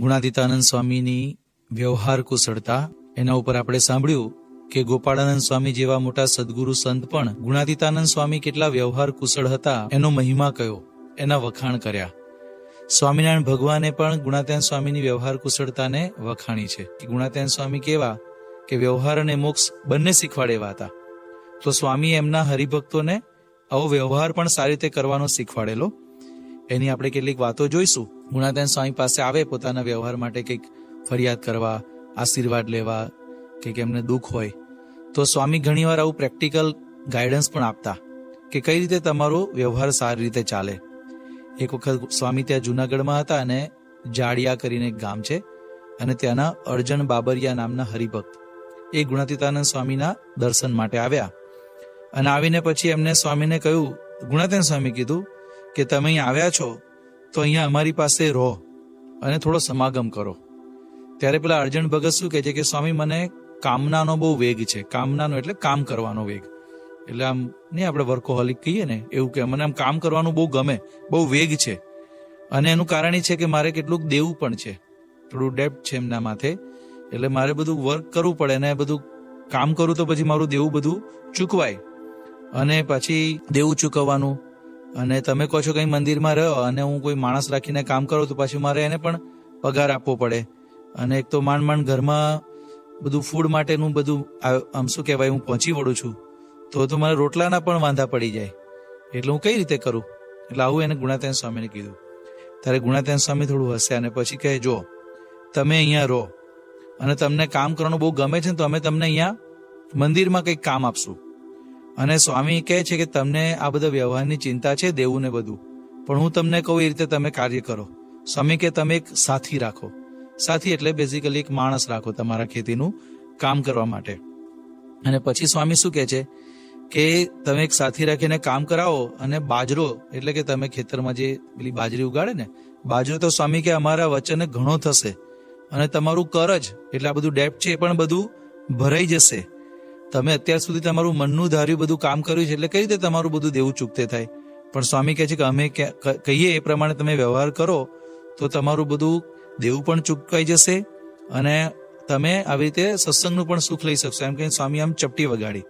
ગુણાતીતાનંદ સ્વામીની વ્યવહાર કુશળતા એના ઉપર આપણે સાંભળ્યું કે ગોપાળાનંદ સ્વામી જેવા મોટા સદગુરુ સંત પણ ગુણાતીતાનંદ સ્વામી કેટલા વ્યવહાર કુશળ હતા એનો મહિમા કયો, એના વખાણ કર્યા. સ્વામિનારાયણ ભગવાને પણ ગુણાત્યાન સ્વામીની વ્યવહાર કુશળતાને વખાણી છે. ગુણાત્યાન સ્વામી કેવા કે વ્યવહાર અને મોક્ષ બંને શીખવાડેવા હતા. તો સ્વામી એમના હરિભક્તોને આવો વ્યવહાર પણ સારી રીતે કરવાનો શીખવાડેલો એની આપણે કેટલીક વાતો જોઈશું. ગુણાતીતાનંદ સ્વામી પાસે આવે, પોતાના વ્યવહાર માટે કંઈક ફરિયાદ કરવા, આશીર્વાદ લેવા કે એમને દુઃખ હોય. તો સ્વામી ઘણીવાર આવું પ્રેક્ટિકલ ગાઈડન્સ પણ આપતા કે કઈ રીતે તમારો વ્યવહાર સારી રીતે ચાલે. એક વખત સ્વામી ત્યાં જુનાગઢમાં હતા અને જાડિયા કરીને એક ગામ છે અને ત્યાંના અર્જન બાબરિયા નામના હરિભક્ત એ ગુણાતીતાનંદ સ્વામીના દર્શન માટે આવ્યા. અને આવીને પછી એમને સ્વામીને કહ્યું ગુણાતીન સ્વામી કીધું કે તમે અહીં આવ્યા છો, તો અહીંયા અમારી પાસે રહો અને થોડો સમાગમ કરો. ત્યારે પેલા અર્જણ ભગત શું કહે છે કે, સ્વામી, મને કામનાનો બહુ વેગ છે. કામનાનો એટલે કામ કરવાનો વેગ. એટલે આમ નહીં આપણે વર્કોહોલિક કહીએ ને, એવું કે મને આમ કામ કરવાનું બહુ ગમે, બહુ વેગ છે. અને એનું કારણ એ છે કે મારે કેટલુંક દેવું પણ છે. થોડું ડેપ્ટ છે એમના માથે. એટલે મારે બધું વર્ક કરવું પડે અને બધું કામ કરું તો પછી મારું દેવું બધું ચૂકવાય. અને પછી દેવું ચૂકવવાનું અને તમે કહો છો કઈ મંદિરમાં રહ્યો અને હું કોઈ માણસ રાખીને કામ કરું તો પાછું મારે એને પણ પગાર આપવો પડે. અને એક તો માંડ માંડ ઘરમાં બધું ફૂડ માટેનું બધું આમ શું કહેવાય, હું પહોંચી વળું છું, તો તો મારે રોટલાના પણ વાંધા પડી જાય. એટલે હું કઈ રીતે કરું? એટલે આવું એને ગુણાત્યાન સ્વામીને કીધું. ત્યારે ગુણાતેન સ્વામી થોડું હશે અને પછી કહે, જો, તમે અહીંયા રહો. અને તમને કામ કરવાનું બહુ ગમે છે તો અમે તમને અહીંયા મંદિરમાં કંઈક કામ આપશું. અને સ્વામી કહે છે કે તમને આ બધા વ્યવહારની ચિંતા છે દેવું ને બધું. પણ હું તમને કહું, એ રીતે તમે કાર્ય કરો. સ્વામી કે તમે એક સાથી રાખો. સાથી એટલે બેઝિકલી એક માણસ રાખો તમારા ખેતીનું કામ કરવા માટે. અને પછી સ્વામી શું કહે છે? કે તમે એક સાથી રાખીને કામ કરાવો અને બાજરો, એટલે કે તમે ખેતરમાં જે પેલી બાજરી ઉગાડે ને, બાજરો તો સ્વામી કે અમારા વચને ઘણો થશે. અને તમારું કરજ, એટલે આ બધું ડેપ્ટ છે એ પણ બધું ભરાઈ જશે. તમે અત્યાર સુધી તમારું મનનું ધાર્યું બધું કામ કર્યું છે એટલે કઈ રીતે તમારું બધું દેવું ચૂકતે થાય? પણ સ્વામી કહે છે કે અમે કહીએ એ પ્રમાણે તમે વ્યવહાર કરો, તો તમારું બધું દેવું પણ ચૂકવાઈ જશે અને તમે આવી રીતે સત્સંગનું પણ સુખ લઈ શકશો. એમ કહીને સ્વામી આમ ચપટી વગાડી.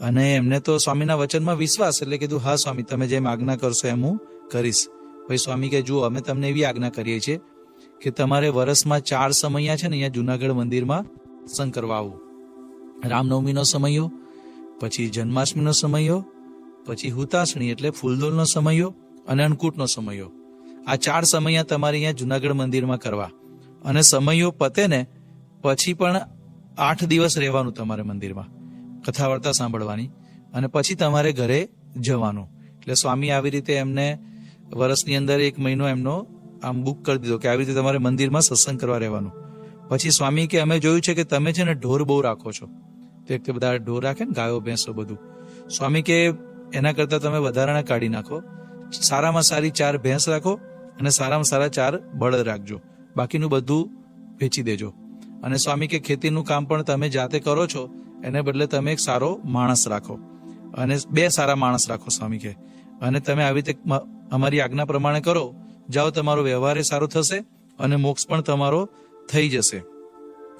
અને એમને તો સ્વામીના વચનમાં વિશ્વાસ એટલે કીધું, હા સ્વામી, તમે જેમ આજ્ઞા કરશો એમ હું કરીશ. પછી સ્વામી કે જુઓ, અમે તમને એવી આજ્ઞા કરીએ છીએ કે તમારે વર્ષમાં ચાર સમયા છે ને અહીંયા જુનાગઢ મંદિરમાં સત્સંગ કરવા આવવું રામનવમીનો સમયો, પછી જન્માષ્ટમીનો સમયો, પછી હુતાસણી એટલે ફૂલદોલનો સમયો અને અન્નકૂટનો સમયો. આ ચાર સમયા તમારે અહીંયા જુનાગઢ મંદિરમાં કરવા. અને સમયો પતે ને પછી પણ આઠ દિવસ રહેવાનું તમારે મંદિરમાં. કથા વાર્તા સાંભળવાની અને પછી તમારે ઘરે જવાનું. એટલે સ્વામી આવી રીતે એમને વર્ષની અંદર એક મહિનો એમનો આમ બુક કરી દીધો કે આવી રીતે તમારે મંદિરમાં સત્સંગ કરવા રહેવાનું. પછી સ્વામી કે અમે જોયું છે કે તમે છે ને ઢોર બહુ રાખો છો. તો વખતે બધા ઢોર રાખે ને ગાયો, ભેંસો બધું. સ્વામી કે, એના કરતા તમે વધારાના કાઢી નાખો. સારામાં સારી ચાર ભેંસ રાખો અને સારામાં સારા ચાર બળદ રાખજો. બાકીનું બધું વેચી દેજો. અને સ્વામી કે, ખેતીનું કામ પણ તમે જાતે કરો છો, એને બદલે તમે એક સારો માણસ રાખો. અને બે સારા માણસ રાખો સ્વામી કે. અને તમે આવી રીતે અમારી આજ્ઞા પ્રમાણે કરો, જાઓ, તમારો વ્યવહાર સારો થશે અને મોક્ષ પણ તમારો થઈ જશે.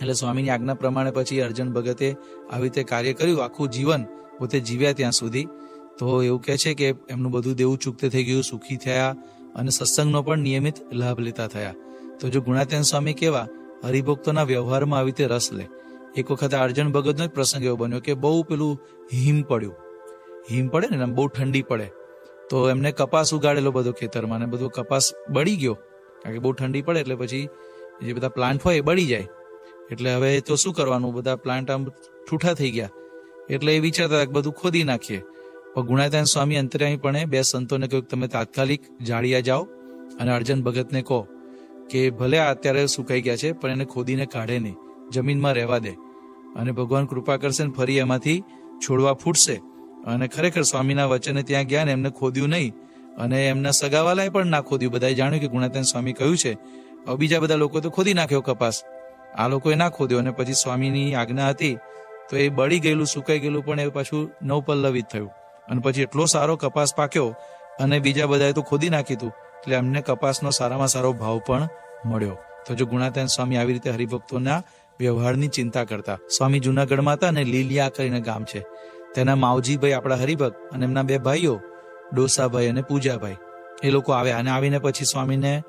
એટલે સ્વામીની આજ્ઞા પ્રમાણે પછી અર્જુન ભગતે આવી રીતે કાર્ય કર્યું, આખું જીવન પોતે જીવ્યા ત્યાં સુધી. તો એવું કહે છે કે એમનું બધું દેવું ચૂકતે થઈ ગયું, સુખી થયા અને સત્સંગનો પણ નિયમિત લાભ લેતા થયા. તો જો ગુણાત્યાન સ્વામી કેવા, હરિભક્તોના વ્યવહારમાં આવી રીતે રસ લે. એક વખત અર્જન ભગતનો જ પ્રસંગ એવો બન્યો કે બહુ પેલું હિમ પડ્યું. હિમ પડે ને બહુ ઠંડી પડે. તો એમને કપાસ ઉગાડેલો બધો ખેતરમાં ને બધો કપાસ બળી ગયો. કારણ કે બહુ ઠંડી પડે એટલે પછી જે બધા પ્લાન્ટ હોય એ બળી જાય. એટલે હવે તો શું કરવાનું? બધા પ્લાન્ટ આમ ઠૂઠા થઈ ગયા. એટલે એ વિચારતા કે બધું ખોદી નાખીએ. પણ ગુણાતાન સ્વામી અંતર્યામીપણે બે સંતોને કહ્યું તમે તાત્કાલિક જાળિયા જાઓ અને અર્જન ભગતને કહો કે ભલે અત્યારે સુકાઈ ગયા છે, પણ એને ખોદીને કાઢે નહીં. જમીનમાં રહેવા દે. અને ભગવાન કૃપા કરશે ને ફરી એમાંથી છોડવા ફૂટશે. અને ખરેખર સ્વામીના વચને ત્યાં ગયા ને એમને ખોદ્યું નહીં. અને એમના સગાવાલાએ પણ ના ખોદ્યું. બધાએ જાણ્યું કે ગુણાતાન સ્વામી કહ્યું છે. બીજા બધા લોકો તો ખોદી નાખ્યો કપાસ. આ લોકોએ ના ખોદ્યો અને પછી સ્વામીની આજ્ઞા હતી તો એ બળી ગયેલું, સુકાઈ ગયેલું પણ એ પાછું નવપલ્લવિત થયું. અને પછી એટલો સારો કપાસ પાક્યો અને બીજા બધાએ તો ખોદી નાખી હતું. એટલે એમને કપાસનો સારામાં સારો ભાવ પણ મળ્યો. તો જો ગુણાતાન સ્વામી આવી રીતે હરિભક્તોના વ્યવહારની ચિંતા કરતા. સ્વામી જુનાગઢમાં હતા અને લીલિયા કરીને ગામ છે. તેના માવજીભાઈ આપણા હરિભક્ત અને એમના બે ભાઈઓ, ડોસાભાઈ અને પૂજાભાઈ. એ લોકો આવ્યા અને આવીને પછી સ્વામીને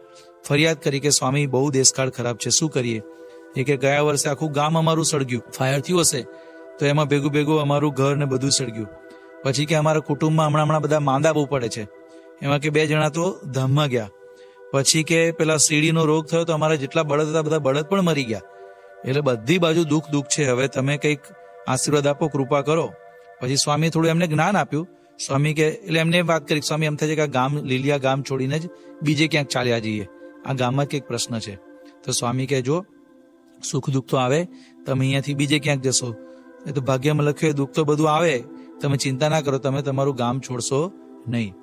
ફરિયાદ કરી કે સ્વામી બહુ દેશકાળ ખરાબ છે, શું કરીએ? એ કે ગયા વર્ષે આખું ગામ અમારું સળગ્યું. ફાયર થયું હશે, તો એમાં ભેગું ભેગું અમારું ઘર ને બધું સળગ્યું. પછી કે અમારા કુટુંબમાં હમણાં હમણાં બધા માંદા બહુ પડે છે. એમાં કે બે જણા તો ધામમાં ગયા. પછી કે પેલા સીડીનો રોગ થયો તો અમારા જેટલા બળદ હતા બધા બળદ પણ મરી ગયા. એટલે બધી બાજુ દુઃખ દુઃખ છે. હવે તમે કંઈક આશીર્વાદ આપો, કૃપા કરો. પછી સ્વામી થોડું એમને જ્ઞાન આપ્યું. સ્વામી કે, એટલે એમને એમ વાત કરી. સ્વામી એમ થાય છે કે આ ગામ, લીલિયા ગામ છોડીને જ બીજે ક્યાંક ચાલ્યા જઈએ. આ ગામમાં કંઈક પ્રશ્ન છે. તો સ્વામી કે, જો સુખ દુઃખ તો આવે, તમે અહીંયાથી બીજે ક્યાંક જશો. એ તો ભાગ્યમાં લખ્યું દુઃખ તો બધું આવે, તમે ચિંતા ના કરો, તમે તમારું ગામ છોડશો નહીં.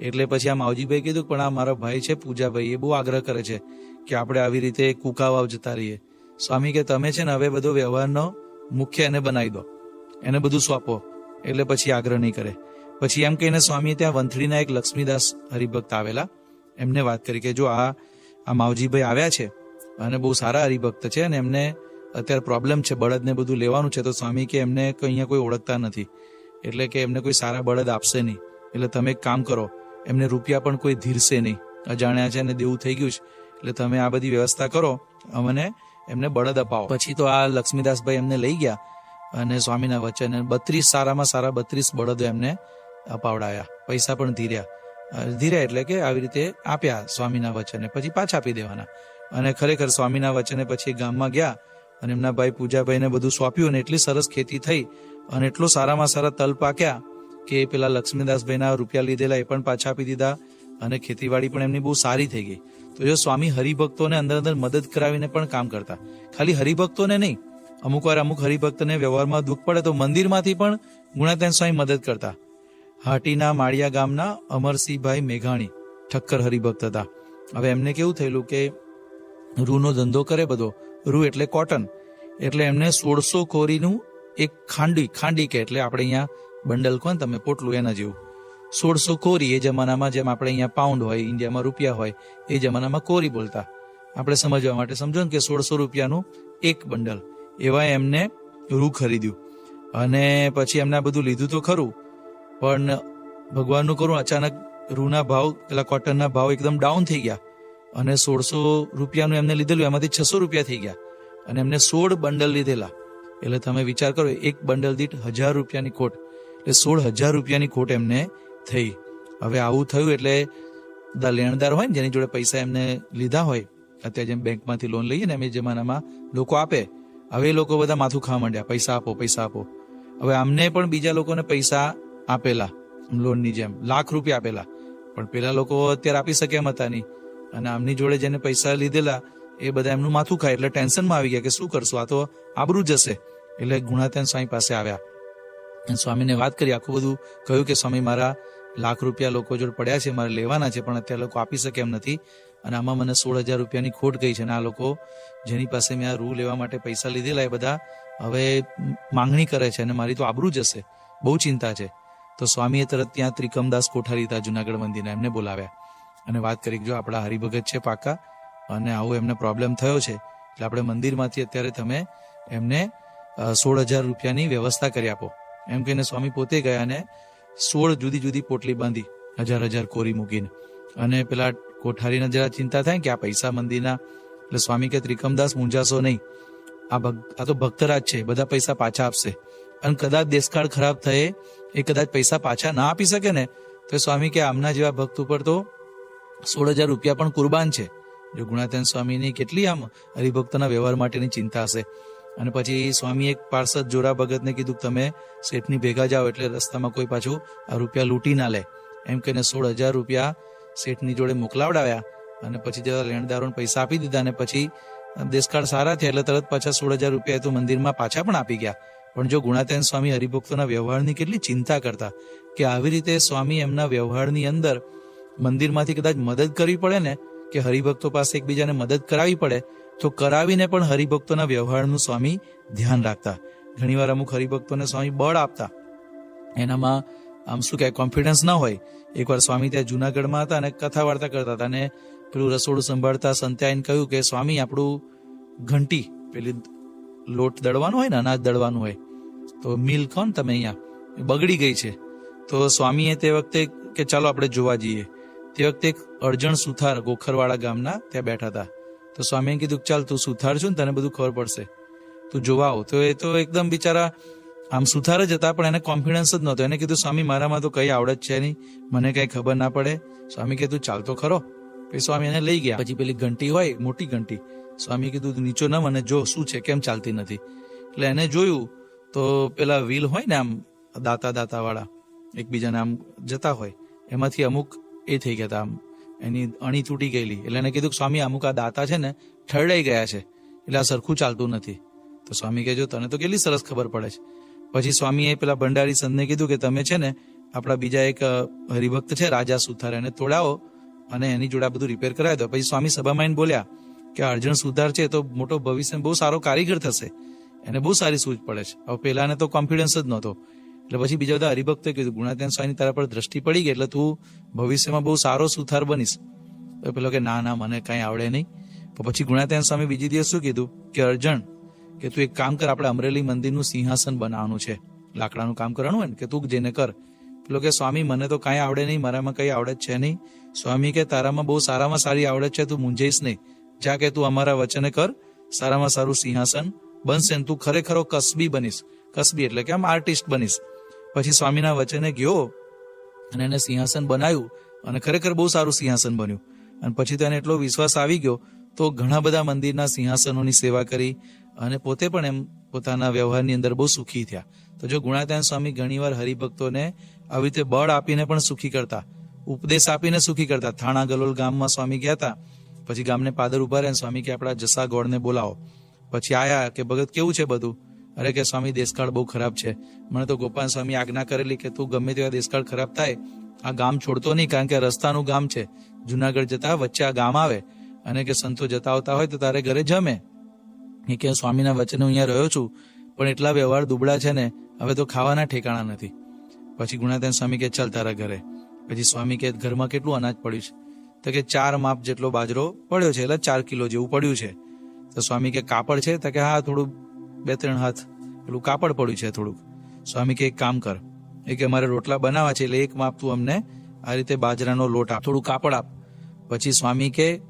એટલે પછી આ માવજીભાઈ કીધું પણ આ મારા ભાઈ છે પૂજાભાઈ, એ બહુ આગ્રહ કરે છે કે આપણે આવી રીતે કુકાવાવ જતા રહીએ. સ્વામી કે તમે છે ને હવે બધો વ્યવહારનો મુખ્ય એને બનાવી દો. એને બધું સોંપો. એટલે પછી આગ્રહ નહીં કરે. પછી એમ કહીને સ્વામીએ ત્યાં વંથળીના એક લક્ષ્મીદાસ હરિભક્ત આવેલા. એમને વાત કરી કે જો આ આ માવજીભાઈ આવ્યા છે અને બહુ સારા હરિભક્ત છે અને એમને અત્યારે પ્રોબ્લેમ છે બળદને બધું લેવાનું છે, તો સ્વામી કે એમને અહીંયા કોઈ ઓળખતા નથી. એટલે કે એમને કોઈ સારા બળદ આપશે નહીં. એટલે તમે એક કામ કરો, એમને રૂપિયા પણ કોઈ ધીરશે નહીં. અજાણ્યા છે અને દેવું થઈ ગયું છે, એટલે તમે આ બધી વ્યવસ્થા કરો, અમને એમને બળદ અપાવો. પછી તો આ લક્ષ્મીદાસભાઈ એમને લઈ ગયા અને સ્વામીના વચન બત્રીસ સારામાં સારા બત્રીસ બળદો એમને અપાવડાયા. પૈસા પણ ધીર્યા. ધીર્યા એટલે કે આવી રીતે આપ્યા સ્વામીના વચને પછી પાછા આપી દેવાના. અને ખરેખર સ્વામીના વચને પછી ગામમાં ગયા અને એમના ભાઈ પૂજાભાઈને બધું સોંપ્યું અને એટલી સરસ ખેતી થઈ અને એટલો સારામાં સારા તલ પાક્યા કે પેલા લક્ષ્મીદાસભાઈના રૂપિયા લીધેલા એ પણ પાછા આપી દીધા અને ખેતીવાડી પણ એમની બહુ સારી થઈ ગઈ. તો જો સ્વામી હરિભક્તોને અંદર અંદર મદદ કરાવીને પણ કામ કરતા. ખાલી હરિભક્તોને નહીં, અમુક વાર અમુક હરિભક્તને વ્યવહારમાં દુઃખ પડે તો મંદિરમાંથી પણ ગુણાતેન સ્વામી મદદ કરતા. હાટીના માળિયા ગામના અમરસિંહભાઈ મેઘાણી ઠક્કર હરિભક્ત હતા. હવે એમને કેવું થયેલું કે રૂનો ધંધો કરે બધો. રૂ એટલે કોટન એટલે એમને સોળસો કોરીનું એક ખાંડી ખાંડી કે એટલે આપણે અહીંયા બંડલ કોણ તમે, પોટલું એના જેવું. સોળસો કોરી એ જમાનામાં જેમ આપણે અહીંયા પાઉન્ડ હોય, ઇન્ડિયામાં રૂપિયા હોય, એ જમાનામાં કોરી બોલતા. આપણે સમજવા માટે સમજો ને કે સોળસો રૂપિયાનું એક બંડલ. એવા એમને રૂ ખરીદ્યું. અને પછી એમને આ બધું લીધું તો ખરું, પણ ભગવાનનું કરું, અચાનક રૂના ભાવ, પેલા કોટનના ભાવ એકદમ ડાઉન થઈ ગયા. અને સોળસો રૂપિયાનું એમને લીધેલું, એમાંથી છસો રૂપિયા થઈ ગયા. અને એમને સોળ બંડલ લીધેલા. એટલે તમે વિચાર કરો, એક બંડલ દીઠ હજાર રૂપિયાની ખોટ. એટલે સોળ હજાર રૂપિયાની ખોટ એમને થઈ. હવે આવું થયું એટલે લેણદાર હોય ને, જેની જોડે પૈસા એમને લીધા હોય, અત્યારે જેમ બેંકમાંથી લોન લઈએ ને, એમ જમાનામાં લોકો આપે. હવે એ લોકો બધા માથું ખાવા માંડ્યા. પૈસા આપો પૈસા આપો. હવે અમને પણ બીજા લોકોને પૈસા આપેલા, લોનની જેમ. લાખ રૂપિયા આપેલા. પણ પેલા લોકો અત્યારે આપી શકે એમ હતા નહીં. અને આમની જોડે જેને પૈસા લીધેલા, એ બધા એમનું માથું ખાય. એટલે ટેન્શનમાં આવી ગયા કે શું કરશું? આ તો આબરૂ જશે એટલે ગુણાતાન સ્વામી પાસે આવ્યા. સ્વામીને વાત કરી. આખું બધું કહ્યું કે, સ્વામી, મારા લાખ રૂપિયા લોકો જોડે પડ્યા છે, મારે લેવાના છે, પણ અત્યારે લોકો આપી શકે એમ નથી. અને આમાં મને સોળ હજાર રૂપિયાની ખોટ ગઈ છે. અને આ લોકો જેની પાસે મેં આ રૂ લેવા માટે પૈસા લીધેલા, એ બધા હવે માંગણી કરે છે અને મારી તો આબરૂ જશે બહુ ચિંતા છે. તો સ્વામીએ તરત ત્યાં ત્રિકમદાસ કોઠારી હતા જુનાગઢ મંદિરના. એમને બોલાવ્યા. અને વાત કરી જો આપણા હરિભગત છે પાકા અને આવો એમને પ્રોબ્લેમ થયો છે, એટલે આપણે મંદિરમાંથી અત્યારે તમે એમને સોળ હજાર રૂપિયાની વ્યવસ્થા કરી આપો. એમ કહીને સ્વામી પોતે ગયા અને સોળ જુદી જુદી પોટલી બાંધી, હજાર હજાર કોરી મૂકીને. અને પેલા કોઠારીને જરા ચિંતા થાય કે આ પૈસા મંદિરના, એટલે સ્વામી કે ત્રિકમદાસ મૂંઝાશો નહીં. આ ભક્ત આ તો ભક્તરાજ છે, બધા પૈસા પાછા આપશે. અને કદાચ દેશકાળ ખરાબ થયે, એ કદાચ પૈસા પાછા ના આપી શકે ને, તો સ્વામી કે આમના જેવા ભક્ત ઉપર તો સોળ હજાર રૂપિયા પણ કુરબાન છે. જો ગુણાતન સ્વામીની કેટલી આમ હરિભક્તના વ્યવહાર માટેની ચિંતા હશે. અને પછી સ્વામી એક પાર્ષદ જોરા ભગતને કીધું તમે શેઠની ભેગા જાઓ એટલે રસ્તામાં કોઈ પાછું આ રૂપિયા લૂંટી ના લે. એમ કહીને સોળ હજાર રૂપિયા શેઠની જોડે મોકલાવડાવ્યા. અને પછી જરા લેણદારોને પૈસા આપી દીધા અને પછી દેશકાળ સારા થયા એટલે તરત પાછા સોળ હજાર રૂપિયા તો મંદિરમાં પાછા પણ આપી ગયા. પણ જો ગુણાતેન સ્વામી હરિભક્તોના વ્યવહારની કેટલી ચિંતા કરતા કે આવી રીતે સ્વામી એમના વ્યવહારની અંદર મંદિરમાંથી કદાચ મદદ કરવી પડે ને, કે હરિભક્તો પાસે એકબીજાને મદદ કરાવી પડે, તો કરાવીને પણ હરિભક્તોના વ્યવહારનું સ્વામી ધ્યાન રાખતા. ઘણીવાર અમુક હરિભક્તોને સ્વામી બળ આપતા. એનામાં આમ શું કહેવાય કોન્ફિડન્સ ના હોય. એકવાર સ્વામી ત્યાં જુનાગઢમાં હતા અને કથા વાર્તા કરતા હતા અને પેલું રસોડું સંભાળતા સંતે આઈને કહ્યું કે, સ્વામી, આપણું ઘંટી, પેલી લોટ દળવાનું હોય ને, અનાજ દળવાનું હોય, તો મિલ કોણ તમે અહીંયા. બગડી ગઈ છે. તો સ્વામીએ તે વખતે કે, ચાલો, આપણે જોવા જઈએ. તે વખતે એક અર્જણ સુથાર ગોખરવાળા ગામના ત્યાં બેઠા હતા. તો સ્વામીએ કીધું, ચાલ તું સુથાર છું ને તને બધું ખબર પડશે. તું જોવા આવ. તો એ તો એકદમ બિચારા આમ સુથાર જ હતા, પણ એને કોન્ફિડન્સ જ નહોતો. એને કીધું, સ્વામી, મારામાં તો કઈ આવડત છે નહીં. મને કઈ ખબર ના પડે. સ્વામી કે, તું ચાલતો ખરો. પછી સ્વામી એને લઈ ગયા. પછી પેલી ઘંટી હોય, મોટી ઘંટી. સ્વામી કીધું, નીચો ન મને જો, શું છે, કેમ ચાલતી નથી? એટલે એને જોયું તો પેલા વ્હીલ હોય ને આમ દાતા દાતા વાળા એકબીજાને આમ જતા હોય. એમાંથી અમુક એ થઈ ગયા હતા આમ એની અણી તૂટી ગયેલી. એટલે એને કીધું કે, સ્વામી, અમુક આ દાતા છે ને ઠરડાઈ ગયા છે. એટલે આ સરખું ચાલતું નથી. તો સ્વામી કહેજો, તને તો કેટલી સરસ ખબર પડે છે. પછી સ્વામીએ પેલા ભંડારી સંતને કીધું કે, તમે છે ને આપણા બીજા એક હરિભક્ત છે, રાજા સુથાર, એને તોડાવો અને એની જોડે આ બધું રિપેર કરાવી દો. પછી સ્વામી સભામાં બોલ્યા કે અર્જુન સુધાર છે તો મોટો ભવિષ્ય બહુ સારો કારીગર થશે. એને બહુ સારી સૂઝ પડે છે. હવે પેલાને તો કોન્ફિડન્સ જ નહોતો. એટલે પછી બીજા બધા હરિભક્તોએ કીધું ગુણાત્યાન સ્વામી તારા પર દ્રષ્ટિ પડી ગઈ એટલે તું ભવિષ્યમાં બહુ સારો સુથાર બનીશ. તો પેલો કે, ના ના, મને કઈ આવડે નહીં. પછી ગુણાત્યાન સ્વામી બીજી દિવસ શું કીધું? કે અર્જણ કે તું એક કામ કર, આપણે અમરેલી મંદિરનું સિંહાસન બનાવવાનું છે. લાકડાનું કામ કરવાનું હોય ને, કે તું જેને કર. પેલો કે, સ્વામી, મને તો કાંઈ આવડે નહીં, મારામાં કઈ આવડત છે નહીં. સ્વામી કે, તારામાં બહુ સારામાં સારી આવડત છે, તું મૂંઝાઈશ નહીં. જા કે તું અમારા વચને કર, સારામાં સારું સિંહાસન બનશે ને તું ખરેખરો કસબી બનીશ. કસબી એટલે કે આમ આર્ટિસ્ટ બનીશ. પછી સ્વામીના વચને ગયો અને એને સિંહાસન બનાવ્યું અને ખરેખર બહુ સારું સિંહાસન બન્યું. અને પછી તો એને એટલો વિશ્વાસ આવી ગયો તો ઘણા બધા મંદિરના સિંહાસનોની સેવા કરી અને પોતે પણ એમ પોતાના વ્યવહારની અંદર બહુ સુખી થયા. તો જો ગુણાત્યાન સ્વામી ઘણીવાર હરિભક્તોને આવી રીતે બળ આપીને પણ સુખી કરતા, ઉપદેશ આપીને સુખી કરતા. થાણા ગલોલ ગામમાં સ્વામી ગયા હતા, પછી ગામને પાદર ઊભા રહ્યા સ્વામી કે આપણા જસા ગોળને બોલાવો. પછી આયા કે ભગત કેવું છે બધું? અરે કે સ્વામી, દેશકાળ બહુ ખરાબ છે. મને તો ગોપાલ સ્વામી આજ્ઞા કરેલી કે તું ગમે તેવા દેશકાળ ખરાબ થાય, આ ગામ છોડતો નહીં, કારણ કે રસ્તાનું ગામ છે. જુનાગઢ જતા વચ્ચે આ ગામ આવે. અને કે સંતો જતા આવતા હોય તો તારે ઘરે જમે. એ કે સ્વામીના વચને હું અહીંયા રહ્યો છું, પણ એટલા વ્યવહાર દુબળા છે ને, હવે તો ખાવાના ઠેકાણા નથી. પછી ગુણાતન સ્વામી કે, ચાલ તારા ઘરે. પછી સ્વામી કે, ઘરમાં કેટલું અનાજ પડ્યું છે? તો કે, ચાર માપ જેટલો બાજરો પડ્યો છે, એટલે ચાર કિલો જેવું પડ્યું છે. તો સ્વામી કે, કાપડ છે? તો કે, હા, થોડું બે ત્રણ હાથ. પેલું કાપડ પડ્યું છે થોડુંક. સ્વામી કે, એક કામ કર. એ કે, અમારે રોટલા બનાવવા છે એટલે એક માપ તું અમને આ રીતે બાજરાનો લોટ આપ. થોડું કાપડ આપ. પછી સ્વામી કે,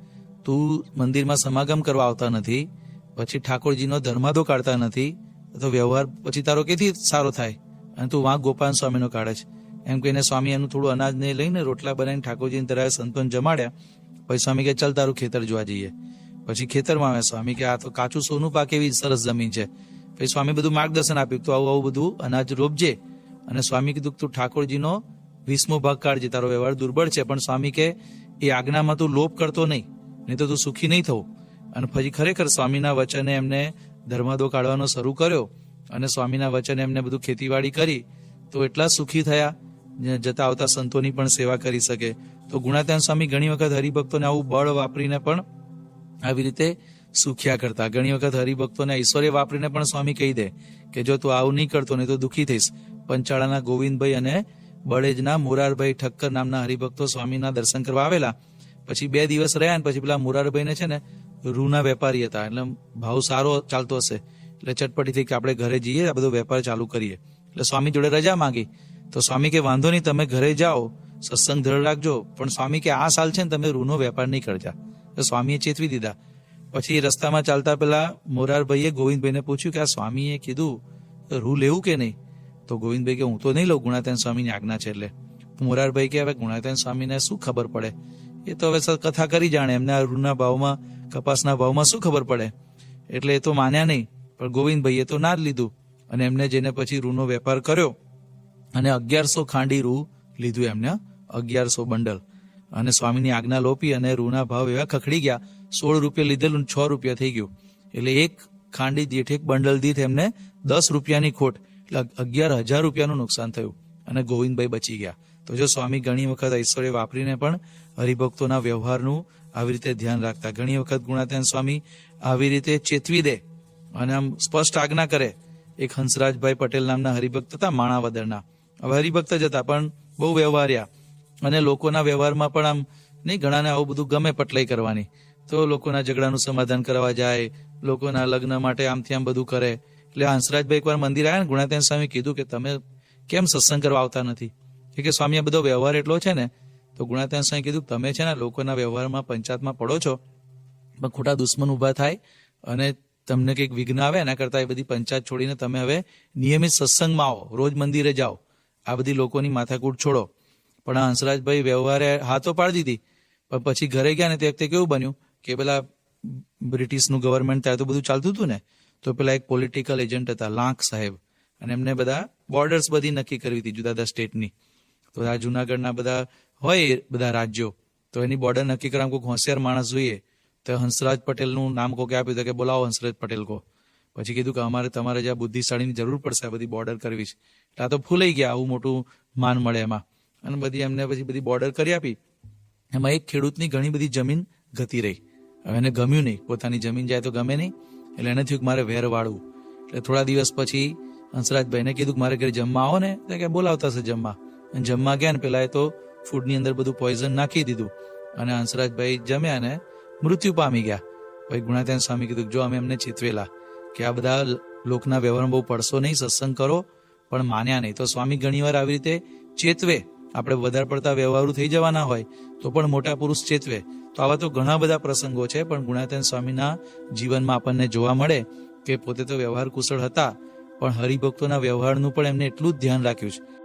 તું મંદિરમાં સમાગમ કરવા આવતા નથી. પછી ઠાકોરજીનો ધર્માદો કાઢતા નથી. તો વ્યવહાર પછી તારો કેથી સારો થાય? અને તું વાંક ગોપાલ સ્વામીનો કાઢે છે. એમ કહીને સ્વામી એનું થોડું અનાજ ને લઈને રોટલા બનાવીને ઠાકોરજીને ધરાવે સંતોન જમાડ્યા. પછી સ્વામી કે, ચાલ તારું ખેતર જોવા જઈએ. પછી ખેતરમાં આવે સ્વામી કે આ તો કાચું સોનું પાક એવી સરસ જમીન છે. પછી સ્વામી બધું માર્ગદર્શન આપ્યું તો આવું આવું બધું અનાજ રોપજે. અને સ્વામી કીધું તું ઠાકોરજીનો વીસમો ભાગ કાઢજે તારો વ્યવહાર દુર્બળ છે. પણ સ્વામી કે એ આજ્ઞામાં તું લોપ કરતો નહીં નહીં તો તું સુખી નહીં થવું. અને પછી ખરેખર સ્વામીના વચને એમને ધર્માદો કાઢવાનો શરૂ કર્યો. અને સ્વામીના વચને એમને બધું ખેતીવાડી કરી. તો એટલા સુખી થયા જતા આવતા સંતોની પણ સેવા કરી શકે. તો ગુણાત્યાન સ્વામી ઘણી વખત હરિભક્તોને આવું બળ વાપરીને પણ આવી રીતે સુખ્યા કરતા. ઘણી વખત હરિભક્તોને ઐશ્વર્ય વાપરીને પણ સ્વામી કહી દે કે જો તું આવું નહીં કરતો નહીં તો દુઃખી થઈશ. પંચાળાના ગોવિંદભાઈ અને બળેજના મોરારભાઈ ઠક્કર નામના હરિભક્તો સ્વામીના દર્શન કરવા આવેલા. પછી બે દિવસ રહ્યા ને પછી પેલા મોરારભાઈને છે ને રૂના વેપારી હતા. એટલે ભાવ સારો ચાલતો હશે. એટલે ચટપટીથી કે આપણે ઘરે જઈએ, આ બધો વેપાર ચાલુ કરીએ. એટલે સ્વામી જોડે રજા માંગી. તો સ્વામી કે, વાંધો નહીં, તમે ઘરે જાઓ. સત્સંગ ધડ રાખજો. પણ સ્વામી કે, આ સાલ છે ને, તમે રૂનો વેપાર નહીં કરજા. સ્વામીએ ચેતવી દીધા. પછી રસ્તામાં ચાલતા પેલા મોરારભાઈએ ગોવિંદભાઈને પૂછ્યું કે આ સ્વામીએ કીધું, રૂ લેવું કે નહીં? તો ગોવિંદભાઈ કે, હું તો નહીં લઉં ગુણાતન સ્વામીની આજ્ઞા છે એટલે. મોરારભાઈ કે, હવે ગુણાતન સ્વામીને શું ખબર પડે? એ તો હવે કથા કરી જાણે, એમને આ રૂના ભાવમાં, કપાસના ભાવમાં શું ખબર પડે? એટલે એ તો માન્યા નહીં, પણ ગોવિંદભાઈએ તો ના જ લીધું. અને એમને જેને પછી રૂનો વેપાર કર્યો, અને અગિયારસો ખાંડી રૂ લીધું એમને, અગિયારસો બંડલ. અને સ્વામીની આજ્ઞા લોપી અને રૂના ભાવ એવા ખખડી ગયા. સોળ રૂપિયા લીધેલું છ રૂપિયા થઈ ગયું. એટલે એક ખાંડી દીઠ, એક બંડલ દીઠ એમને દસ રૂપિયાની ખોટ, એટલે અગિયાર હજાર રૂપિયાનું નુકસાન થયું અને ગોવિંદભાઈ બચી ગયા. તો જો સ્વામી ઘણી વખત ઐશ્વર્ય વાપરીને પણ હરિભક્તોના વ્યવહારનું આવી રીતે ધ્યાન રાખતા. ઘણી વખત ગુણાત્યાન સ્વામી આવી રીતે ચેતવી દે અને આમ સ્પષ્ટ આજ્ઞા કરે. એક હંસરાજભાઈ પટેલ નામના હરિભક્ત હતા, માણાવદરના. હવે હરિભક્ત જ હતા, પણ બહુ વ્યવહાર્યા. અને લોકોના વ્યવહારમાં પણ આમ નહીં, ઘણાને આવું બધું ગમે પટલાઈ કરવાની. તો લોકોના ઝઘડાનું સમાધાન કરવા જાય, લોકોના લગ્ન માટે આમથી આમ બધું કરે. એટલે હંસરાજભાઈ એકવાર મંદિર આવ્યા ને ગુણાત્યાન સ્વામી કીધું કે તમે કેમ સત્સંગ કરવા આવતા નથી? કે સ્વામી આ બધો વ્યવહાર એટલો છે ને, તો ગુણાત્યાન સ્વામી કીધું, તમે છે ને લોકોના વ્યવહારમાં પંચાયતમાં પડો છો, પણ ખોટા દુશ્મન ઊભા થાય અને તમને કંઈક વિઘ્ન આવે, એના કરતાં એ બધી પંચાયત છોડીને તમે હવે નિયમિત સત્સંગમાં આવો, રોજ મંદિરે જાઓ. આ બધી લોકોની માથાકૂટ છોડો. પણ હંસરાજભાઈ વ્યવહારે હાથો પાડી દીધી. પણ પછી ઘરે ગયા ને તે વખતે કેવું બન્યું કે પેલા બ્રિટિશનું ગવર્મેન્ટ ત્યારે તો બધું ચાલતું હતું ને, તો પેલા એક પોલિટિકલ એજન્ટ હતા લાંક સાહેબ. અને એમને બધા બોર્ડર્સ બધી નક્કી કરવી હતી જુદા જુદા સ્ટેટની તો આ જુનાગઢના બધા હોય બધા રાજ્યો, તો એની બોર્ડર નક્કી કરવા કોઈ હોશિયાર માણસ જોઈએ, તો હંસરાજ પટેલનું નામ કોકે આપ્યું હતું કે બોલાવો હંસરાજ પટેલ કો પછી કીધું કે અમારે તમારે જ્યાં બુદ્ધિશાળીની જરૂર પડશે બધી બોર્ડર કરવી છે. એટલે આ તો ફૂલાઈ ગયા આવું મોટું માન મળે એમાં. અને બધી એમને પછી બધી બોર્ડર કરી આપી. એમાં એક ખેડૂતની ઘણી બધી જમીન ઘતી રહી. હવે એને ગમ્યું નહીં. પોતાની જમીન જાય તો ગમે નહીં. એટલે એને થયું કે મારે વેર વાળવું. એટલે થોડા દિવસ પછી હંસરાજભાઈને કીધું કે મારે ઘરે જમવા આવો ને. તો કે બોલાવતા હશે જમવા. અને જમવા ગયા ને પેલા એ તો ફૂડની અંદર બધું પોઈઝન નાખી દીધું. અને હંસરાજભાઈ જમ્યા ને મૃત્યુ પામી ગયા. ભાઈ ગુણાત્યાન સ્વામી કીધું જો અમે એમને ચેતવેલા, કે આ બધા લોકના વ્યવહારમાં બહુ પડશો નહીં, સત્સંગ કરો. પણ માન્યા નહીં. તો સ્વામી ઘણીવાર આવી રીતે ચેતવે. આપણે વધારે પડતા વ્યવહારુ થઈ જવાના હોય, તો પણ મોટા પુરુષ ચેતવે. તો આવા તો ઘણા બધા પ્રસંગો છે, પણ ગુણાતન સ્વામીના જીવનમાં આપણને જોવા મળે કે પોતે તો વ્યવહાર કુશળ હતા, પણ હરિભક્તોના વ્યવહારનું પણ એમને એટલું જ ધ્યાન રાખ્યું છે.